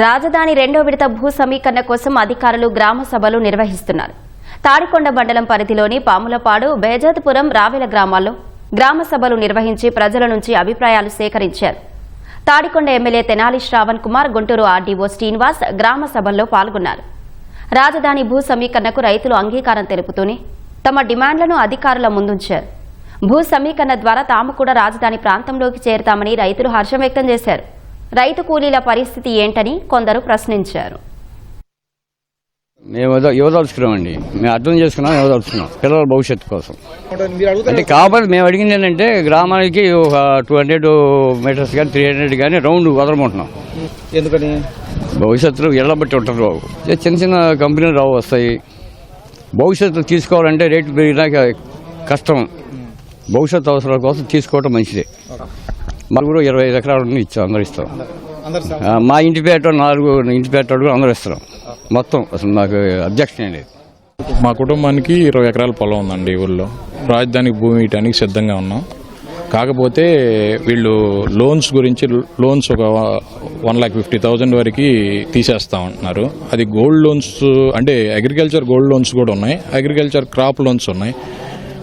రాజధాని రెండో విడత భూ సమీకరణ కోసం అధికారులు గ్రామ సభలు నిర్వహిస్తున్నారు. తాడికొండ మండలం పరిధిలోని పాములపాడు బేజాతుపురం రావెల గ్రామాల్లో గ్రామ సభలు నిర్వహించి ప్రజల నుంచి అభిప్రాయాలు సేకరించారు. తాడికొండ ఎమ్మెల్యే తెనాలి శ్రావణ్ కుమార్ గుంటూరు ఆర్డీఓ శ్రీనివాస్ గ్రామ సభల్లో పాల్గొన్నారు. రాజధాని భూ సమీకరణకు రైతులు అంగీకారం తెలుపుతూనే తమ డిమాండ్లను అధికారుల ముందుంచారు. భూ సమీకరణ ద్వారా తాము కూడా రాజధాని ప్రాంతంలోకి చేరుతామని రైతులు హర్షం వ్యక్తం చేశారు. రైతు కూలీల పరిస్థితి ఏంటని కొందరు ప్రశ్నించారు. మేము ఏదో ఇవ్వదలుచుకున్నామండి మేము అర్థం చేసుకున్నాం ఇవ్వదలుచుకున్నాం పిల్లల భవిష్యత్తు కోసం. అంటే కాబట్టి మేము అడిగింది ఏంటంటే గ్రామానికి ఒక టూ హండ్రెడ్ మీటర్స్ కానీ త్రీ హండ్రెడ్ కానీ రౌండ్ వదలమంటున్నాం. ఎందుకని? భవిష్యత్తులో ఇళ్ళ బట్టి ఉంటుంది బాబు. చిన్న చిన్న కంపెనీలు రావు వస్తాయి. భవిష్యత్తు తీసుకోవాలంటే రేటు పెరిగినాక కష్టం. భవిష్యత్తు అవసరాల కోసం తీసుకోవటం మంచిదే. మాకు కూడా ఇరవై ఐదు ఎకరాలు ఉన్నాయి ఇచ్చాం అందరూ ఇస్తాం. మా ఇంటి పేట నాలుగు ఇంటి పేట కూడా అందరూ ఇస్తాం. మొత్తం అసలు మాకు అబ్జెక్షన్ ఏం లేదు. మా కుటుంబానికి ఇరవై ఎకరాల పొలం ఉందండి ఊళ్ళో రాజధానికి భూమి ఇయటానికి సిద్ధంగా ఉన్నాం. కాకపోతే వీళ్ళు లోన్స్ గురించి లోన్స్ ఒక వన్ లాక్ ఫిఫ్టీ థౌజండ్ వరకు తీసేస్తామంటున్నారు అది గోల్డ్ లోన్స్ అంటే అగ్రికల్చర్ గోల్డ్ లోన్స్ కూడా ఉన్నాయి. అగ్రికల్చర్ క్రాప్ లోన్స్ ఉన్నాయి.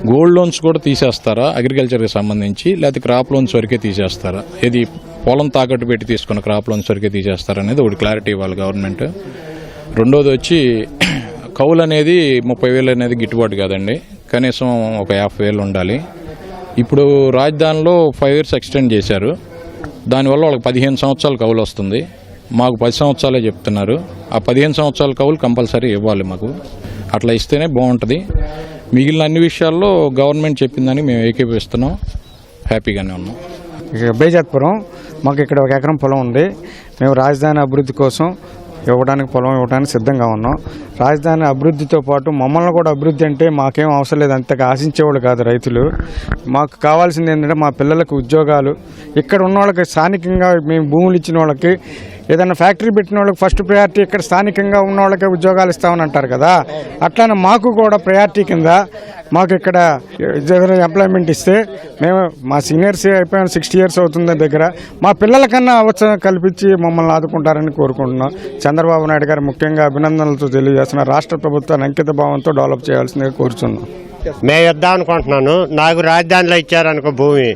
గోల్డ్ లోన్స్ కూడా తీసేస్తారా? అగ్రికల్చర్కి సంబంధించి లేకపోతే క్రాప్ లోన్స్ వరకే తీసేస్తారా? ఇది పొలం తాకట్టు పెట్టి తీసుకున్న క్రాప్ లోన్స్ వరకే తీసేస్తారా అనేది ఒకటి క్లారిటీ ఇవ్వాలి గవర్నమెంట్ రెండోది వచ్చి కౌలు అనేది ముప్పై వేలు అనేది గిట్టుబాటు కాదండి. కనీసం ఒక యాభై వేలు ఉండాలి. ఇప్పుడు రాజధానిలో ఫైవ్ ఇయర్స్ ఎక్స్టెండ్ చేశారు. దానివల్ల వాళ్ళకి పదిహేను సంవత్సరాల కౌలు వస్తుంది. మాకు పది సంవత్సరాలే చెప్తున్నారు. ఆ పదిహేను సంవత్సరాల కౌలు కంపల్సరీ ఇవ్వాలి మాకు. అట్లా ఇస్తేనే బాగుంటుంది. మిగిలిన అన్ని విషయాల్లో గవర్నమెంట్ చెప్పిందని మేము ఏకీపిస్తున్నాం హ్యాపీగానే ఉన్నాం. బేజాత్పురం మాకు ఇక్కడ ఒక ఎకరం పొలం ఉంది. మేము రాజధాని అభివృద్ధి కోసం ఇవ్వడానికి పొలం ఇవ్వడానికి సిద్ధంగా ఉన్నాం. రాజధాని అభివృద్ధితో పాటు మమ్మల్ని కూడా అభివృద్ధి అంటే మాకేం అవసరం లేదు అంతగా ఆశించేవాళ్ళు కాదు రైతులు. మాకు కావాల్సింది ఏంటంటే మా పిల్లలకు ఉద్యోగాలు. ఇక్కడ ఉన్న వాళ్ళకి స్థానికంగా మేము భూములు ఇచ్చిన వాళ్ళకి ఏదైనా ఫ్యాక్టరీ పెట్టిన వాళ్ళకి ఫస్ట్ ప్రయారిటీ ఇక్కడ స్థానికంగా ఉన్న వాళ్ళకే ఉద్యోగాలు ఇస్తామని అంటారు కదా. అట్లానే మాకు కూడా ప్రయారిటీ కింద మాకు ఇక్కడ ఎంప్లాయ్మెంట్ ఇస్తే మేము మా సీనియర్స్ అయిపోయిన సిక్స్టీ ఇయర్స్ అవుతుంది దగ్గర. మా పిల్లలకన్నా అవసరం కల్పించి మమ్మల్ని ఆదుకుంటారని కోరుకుంటున్నాం. చంద్రబాబు నాయుడు గారు ముఖ్యంగా అభినందనలతో తెలియజేస్తున్న రాష్ట్ర ప్రభుత్వాన్ని అంకిత భావంతో డెవలప్ చేయాల్సిందిగా కోరుచున్నాం. మేము ఇద్దాం అనుకుంటున్నాను. నాకు రాజధానిలో ఇచ్చారనుకో భూమి.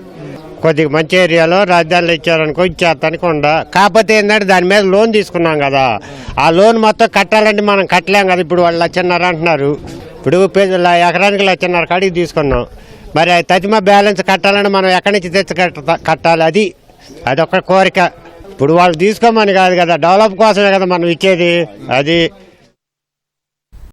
కొద్దిగా మంచి ఏరియాలో రాజధానిలో ఇచ్చారనుకో ఇచ్చేస్తానికి ఉండ కాకపోతే ఏంటంటే దాని మీద లోన్ తీసుకున్నాం కదా. ఆ లోన్ మొత్తం కట్టాలంటే మనం కట్టలేం కదా. ఇప్పుడు వాళ్ళు లచ్చన్నర అంటున్నారు. ఇప్పుడు ఎకరానికి లచ్చన్నర కాడికి తీసుకున్నాం. మరి తతిమ బ్యాలెన్స్ కట్టాలని మనం ఎక్కడి నుంచి తెచ్చి కట్ట- కట్టాలి అది? అదొక కోరిక. ఇప్పుడు వాళ్ళు తీసుకోమని కాదు కదా. డెవలప్ కోసమే కదా మనం ఇచ్చేది. అది